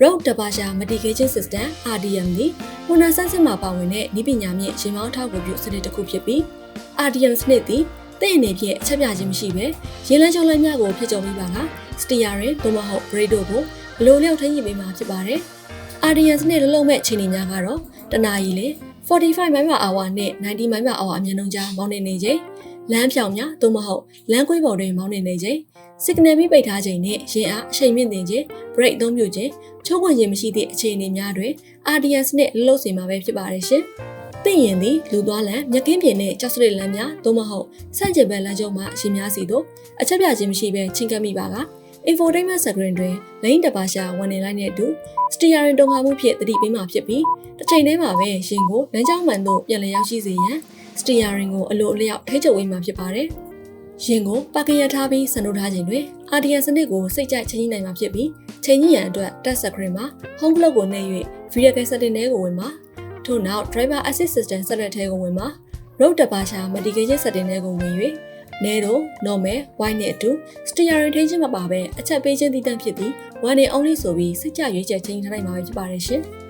Road Departure Mitigation System RDM သည်ပုံနာဆန်းစစ်မှာပါဝင်တဲ့ဤပညာမြင့်ရင်မောင်းထောက်ကူပြုစနစ်တစ်ခုဖြစ်ပြီး RDM စနစ်သည်တဲ့အနေဖြင့်အချက်ပြခြင်းမရှိဘဲရေလန်းချုံလန်းများကိုဖြစ်ကြုံပြီးပါကစတီယာရင်သို့မဟုတ် radio ကိုဘလိုလျောက်ထိန်းရင်ပေးမှာဖြစ်ပါတယ်။ RDM စနစ်လုံးလုံးမဲ့အခြေအနေများကတော့တနာရီလေ45မိုင်မအာဝါနဲ့90မိုင်မအာဝါအမြင့်နှုန်းကြားမောင်းနေနေချိန် လမ်းဖြောင်များသို့မဟုတ်လမ်းကွေးပေါ်တွင်မောင်းနေနေချိန် signal မိပိတ်ထားချိန်နဲ့ရင်အားအချိန်မြင့်တင်ခြင်း brake အသုံးပြုခြင်းချိုးခွင့်ခြင်းမရှိသည့်အခြေအနေများတွင် RDS နဲ့လှုပ်စင်မှာပဲဖြစ်ပါတယ်ရှင်။သိရင်သည်လူသွားလမ်းမြက်ကင်းပြင်နဲ့ကြောက်စရစ်လမ်းများသို့မဟုတ်ဆန့်ကျင်ဘက်လမ်းကျုံမှာအရှင်များစီတို့အချက်ပြခြင်းမရှိဘဲချင်းကပ်မိပါက infotainment screen တွင် lane တပါရှာဝန်နေလိုက်တဲ့အတွက် steering တုံ့ခါမှုဖြင့်တတိပေးမှာဖြစ်ပြီးတစ်ချိန်တည်းမှာပဲရင်ကိုလမ်းကြောင်းမှန်သို့ပြန်လည်ရောက်ရှိစေရန် steering ကိုအလိုအလျောက်ထိချုပ်ဝေးမှာဖြစ်ပါတယ်။ရင်ကိုပါကရထားပြီးဆန်ထုတ်ထားခြင်းတွင် RDS စနစ်ကိုစိတ်ကြိုက်ချိန်ကြီးနိုင်မှာဖြစ်ပြီးချိန်ကြီးရန်အတွက် touch screen မှာ home plug ကိုနှိပ်၍ vehicle setting ထဲကိုဝင်မှာထို့နောက် driver assist system setting ထဲကိုဝင်မှာ road departure mitigation setting ထဲကိုဝင်၍နဲတော့ normal white နဲ့အတူ steering ထိန်းခြင်းမပါဘဲအချက်ပေးခြင်းတည်တံ့ဖြစ်ပြီး one and only ဆိုပြီးစိတ်ကြရွေးချက်ချိန်ထားနိုင်မှာပဲဖြစ်ပါတယ်ရှင်။